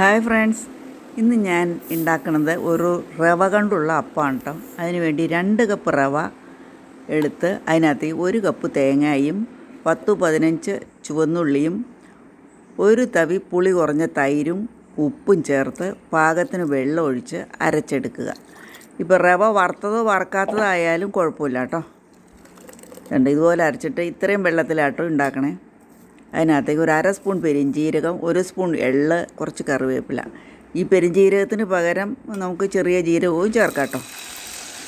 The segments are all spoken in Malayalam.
Hi friends. ഇന്ന് ഞാൻ ഉണ്ടാക്കുന്നത് ഒരു റവ കൊണ്ടുള്ള അപ്പമാണ് കേട്ടോ അതിന് വേണ്ടി രണ്ട് കപ്പ് റവ എടുത്ത് അതിനകത്ത് ഒരു കപ്പ് തേങ്ങയും പത്ത് പതിനഞ്ച് ചുവന്നുള്ളിയും ഒരു തവി പുളി കുറഞ്ഞ തൈരും ഉപ്പും ചേർത്ത് പാകത്തിന് വെള്ളം ഒഴിച്ച് അരച്ചെടുക്കുക. ഇപ്പോൾ റവ വറുത്തതോ വറക്കാത്തതോ ആയാലും കുഴപ്പമില്ല കേട്ടോ രണ്ട് ഇതുപോലെ അരച്ചിട്ട് ഇത്രയും വെള്ളത്തിലാട്ടോ ഉണ്ടാക്കണേ. അതിനകത്തേക്ക് ഒരു അര സ്പൂൺ പെരിഞ്ജീരകം ഒരു സ്പൂൺ എള്ള് കുറച്ച് കറിവേപ്പില. ഈ പെരിഞ്ജീരകത്തിന് പകരം നമുക്ക് ചെറിയ ജീരകവും ചേർക്കാം കേട്ടോ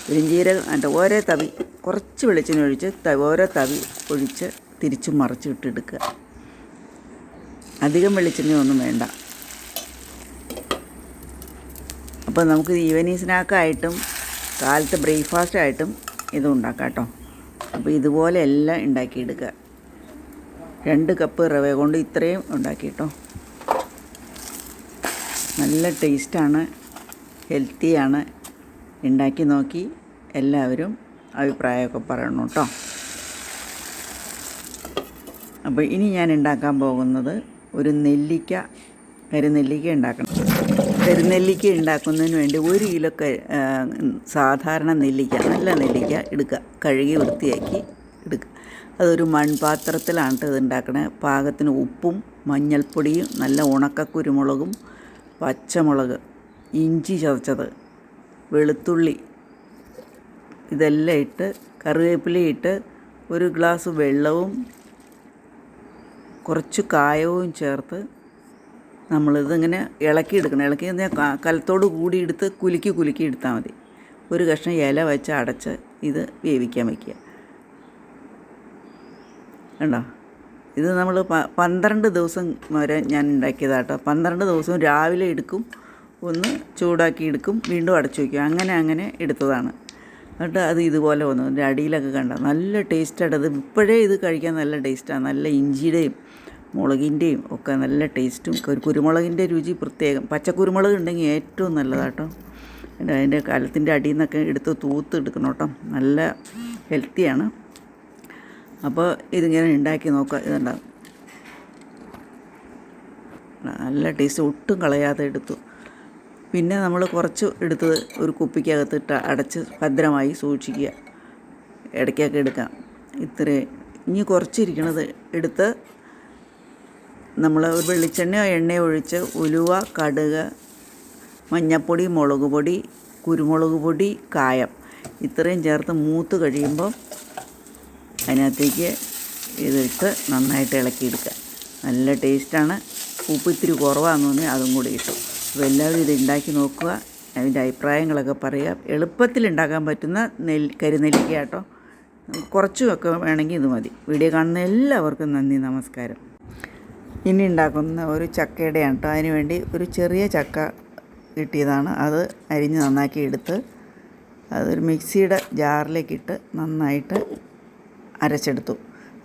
പെരിഞ്ജീരകം അതിന്റെ ഓരോ തവി കുറച്ച് വെളിച്ചെണ്ണ ഒഴിച്ച് ഓരോ തവി ഒഴിച്ച് തിരിച്ച് മറിച്ച് ഇട്ടെടുക്കുക അധികം വെളിച്ചെണ്ണ ഒന്നും വേണ്ട. അപ്പോൾ നമുക്ക് ഈവനിങ് സ്നാക്കായിട്ടും കാലത്ത് ബ്രേക്ക്ഫാസ്റ്റായിട്ടും ഇത് ഉണ്ടാക്കാം കേട്ടോ അപ്പോൾ ഇതുപോലെ എല്ലാം ഉണ്ടാക്കിയെടുക്കുക. രണ്ട് കപ്പ് റവ കൊണ്ട് ഇത്രയും ഉണ്ടാക്കി കേട്ടോ. നല്ല ടേസ്റ്റാണ് ഹെൽത്തിയാണ്. ഉണ്ടാക്കി നോക്കി എല്ലാവരും അഭിപ്രായമൊക്കെ പറയണം കേട്ടോ. അപ്പോൾ ഇനി ഞാൻ ഉണ്ടാക്കാൻ പോകുന്നത് ഒരു നെല്ലിക്ക കരുനെല്ലിക്ക ഉണ്ടാക്കണം. കരുനെല്ലിക്ക ഉണ്ടാക്കുന്നതിന് വേണ്ടി ഒരു കിലോ സാധാരണ നെല്ലിക്ക നല്ല നെല്ലിക്ക എടുക്കുക കഴുകി വൃത്തിയാക്കി അതൊരു മൺപാത്രത്തിലാണ് ഇത് ഉണ്ടാക്കണേ പാകത്തിന് ഉപ്പും മഞ്ഞൾപ്പൊടിയും നല്ല ഉണക്ക കുരുമുളകും പച്ചമുളക് ഇഞ്ചി ചതച്ചത് വെളുത്തുള്ളി ഇതെല്ലാം ഇട്ട് കറിവേപ്പില ഇട്ട് ഒരു ഗ്ലാസ് വെള്ളവും കുറച്ച് കായവും ചേർത്ത് നമ്മളിതിങ്ങനെ ഇളക്കിയെടുക്കണം ഇളക്കി എന്ന് പറഞ്ഞാൽ ക- കലത്തോട് കൂടി എടുത്ത് കുലുക്കി കുലുക്കി എടുത്താൽ മതി. ഒരു കഷ്ണം ഇല വെച്ച് അടച്ച് ഇത് വേവിക്കാൻ വയ്ക്കുക കണ്ടോ? ഇത് നമ്മൾ പന്ത്രണ്ട് ദിവസം വരെ ഞാൻ ഉണ്ടാക്കിയതാട്ടോ പന്ത്രണ്ട് ദിവസവും രാവിലെ എടുക്കും ഒന്ന് ചൂടാക്കി എടുക്കും വീണ്ടും അടച്ചു വയ്ക്കും അങ്ങനെ അങ്ങനെ എടുത്തതാണ്. എന്നിട്ട് അത് ഇതുപോലെ വന്നു. എന്റെ അടിയിലൊക്കെ കണ്ട? നല്ല ടേസ്റ്റാണ് അത് ഇപ്പോഴേ ഇത് കഴിക്കാൻ നല്ല ടേസ്റ്റാണ് നല്ല ഇഞ്ചിയുടെയും മുളകിന്റെയും ഒക്കെ നല്ല ടേസ്റ്റും ഒരു കുരുമുളകിന്റെ രുചി പ്രത്യേകം. പച്ചക്കുരുമുളക് ഉണ്ടെങ്കിൽ ഏറ്റവും നല്ലതാട്ടോ അതിന്റെ കലത്തിന്റെ അടിയിൽ നിന്നൊക്കെ എടുത്ത് തൂത്ത് എടുക്കണം കേട്ടോ. നല്ല ഹെൽത്തിയാണ് അപ്പോൾ ഇതിങ്ങനെ ഉണ്ടാക്കി നോക്കുക. ഇതുണ്ടാകും നല്ല ടേസ്റ്റ് ഒട്ടും കളയാതെ എടുത്തു. പിന്നെ നമ്മൾ കുറച്ച് എടുത്ത് ഒരു കുപ്പിക്കകത്തിട്ട് അടച്ച് ഭദ്രമായി സൂക്ഷിക്കുക. ഇടയ്ക്കൊക്കെ എടുക്കാം. ഇത്രയും. ഇനി കുറച്ചിരിക്കണത് എടുത്ത് നമ്മൾ വെളിച്ചെണ്ണയോ എണ്ണയോ ഒഴിച്ച് ഉലുവ കടുക് മഞ്ഞൾപ്പൊടി മുളക് പൊടി കുരുമുളക് പൊടി കായം. ഇത്രയും ചേർത്ത് മൂത്ത് കഴിയുമ്പോൾ അതിനകത്തേക്ക് ഇതിട്ട് നന്നായിട്ട് ഇളക്കിയെടുക്കുക. നല്ല ടേസ്റ്റാണ്. ഉപ്പ് ഇത്തിരി കുറവാന്ന് തോന്നി അതും കൂടി ഇട്ടു അപ്പോൾ എല്ലാവരും ഇത് ഉണ്ടാക്കി നോക്കുക. അതിന്റെ അഭിപ്രായങ്ങളൊക്കെ പറയുക. എളുപ്പത്തിൽ ഉണ്ടാക്കാൻ പറ്റുന്ന നെല്ല് കരിനെല്ലിക്ക കേട്ടോ കുറച്ചുമൊക്കെ വേണമെങ്കിൽ ഇത് മതി. വീഡിയോ കാണുന്ന എല്ലാവർക്കും നന്ദി നമസ്കാരം. ഇനി ഉണ്ടാക്കുന്ന ഒരു ചക്കയുടെയാണ് കേട്ടോ. അതിന് വേണ്ടി ഒരു ചെറിയ ചക്ക കിട്ടിയതാണ്. അത് അരിഞ്ഞ് നന്നാക്കി എടുത്ത് അതൊരു മിക്സിയുടെ ജാറിലേക്കിട്ട് നന്നായിട്ട് അരച്ചെടുത്തു.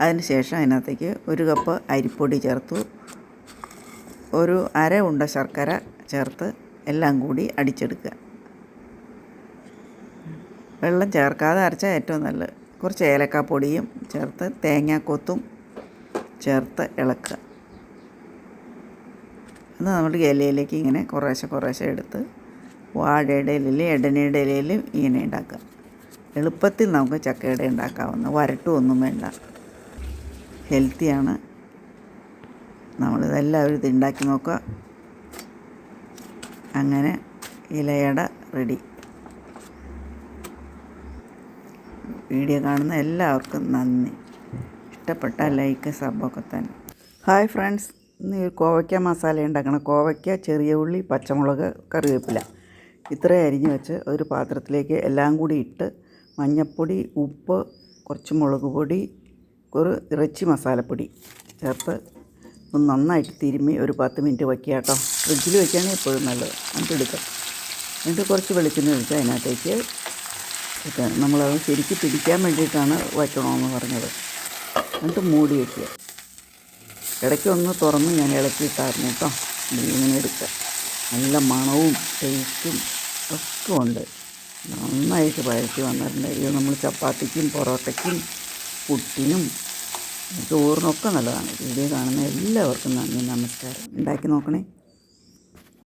അതിന് ശേഷം അതിനകത്തേക്ക് ഒരു കപ്പ് അരിപ്പൊടി ചേർത്തു. ഒരു അര ഉണ്ട ശർക്കര ചേർത്ത് എല്ലാം കൂടി അടിച്ചെടുക്കുക. വെള്ളം ചേർക്കാതെ അരച്ചാൽ ഏറ്റവും നല്ലത്. കുറച്ച് ഏലക്കാപ്പൊടിയും ചേർത്ത് തേങ്ങാക്കൊത്തും ചേർത്ത് ഇളക്കുക. അത് നമ്മൾ ഇലയിലേക്ക് ഇങ്ങനെ കുറേശ്ശെ കുറേശ്ശെ എടുത്ത് വാഴയുടെ ഇലയിലും എടനയുടെ ഇലയിലും ഇങ്ങനെ ഉണ്ടാക്കുക. എളുപ്പത്തിൽ നമുക്ക് ചക്കയുടെ ഉണ്ടാക്കാവുന്ന വരട്ടുമൊന്നും വേണ്ട. ഹെൽത്തിയാണ്. നമ്മളിതെല്ലാവരും ഇത് ഉണ്ടാക്കി നോക്കുക. അങ്ങനെ ഇലയട റെഡി. വീഡിയോ കാണുന്ന എല്ലാവർക്കും നന്ദി. ഇഷ്ടപ്പെട്ട ലൈക്ക് സബൊക്കെ തന്നെ. Hi friends. ഇന്ന് കോവയ്ക്ക മസാല ഉണ്ടാക്കണം. കോവയ്ക്ക ചെറിയ ഉള്ളി പച്ചമുളക് കറിവേപ്പില. ഇത്രയും അരിഞ്ഞ് വെച്ച് ഒരു പാത്രത്തിലേക്ക് എല്ലാം കൂടി ഇട്ട് മഞ്ഞൾപ്പൊടി ഉപ്പ് കുറച്ച് മുളക് പൊടി ഒരു ഇറച്ചി മസാലപ്പൊടി ചേർത്ത് ഒന്ന് നന്നായിട്ട് തിരുമ്മി ഒരു പത്ത് മിനിറ്റ് വയ്ക്കുക കേട്ടോ. ഫ്രിഡ്ജിൽ വയ്ക്കുകയാണെങ്കിൽ എപ്പോഴും നല്ലത്. എന്നിട്ട് എടുക്കാം. എന്നിട്ട് കുറച്ച് വെളിച്ചെണ്ണ ഒഴിച്ച് അതിനകത്തേക്ക് വെക്കാം നമ്മളത് ശരിക്ക് പിടിക്കാൻ വേണ്ടിയിട്ടാണ് വയ്ക്കണമെന്ന് പറഞ്ഞത്. എന്നിട്ട് മൂടി വയ്ക്കുക. ഇടയ്ക്ക് ഒന്ന് തുറന്ന് ഞാൻ ഇളക്കിയിട്ടായിരുന്നു കേട്ടോ. ഇങ്ങനെ എടുക്കുക. നല്ല മണവും ടേസ്റ്റും ഒക്കെ ഉണ്ട്. നന്നായിട്ട് വഴറ്റി വന്നിട്ടുണ്ട്. ഇത് നമ്മൾ ചപ്പാത്തിക്കും പൊറോട്ടയ്ക്കും പുട്ടിനും ചോറിനൊക്കെ നല്ലതാണ്. വീഡിയോ കാണുന്ന എല്ലാവർക്കും നന്ദി നമസ്കാരം. ഉണ്ടാക്കി നോക്കണേ.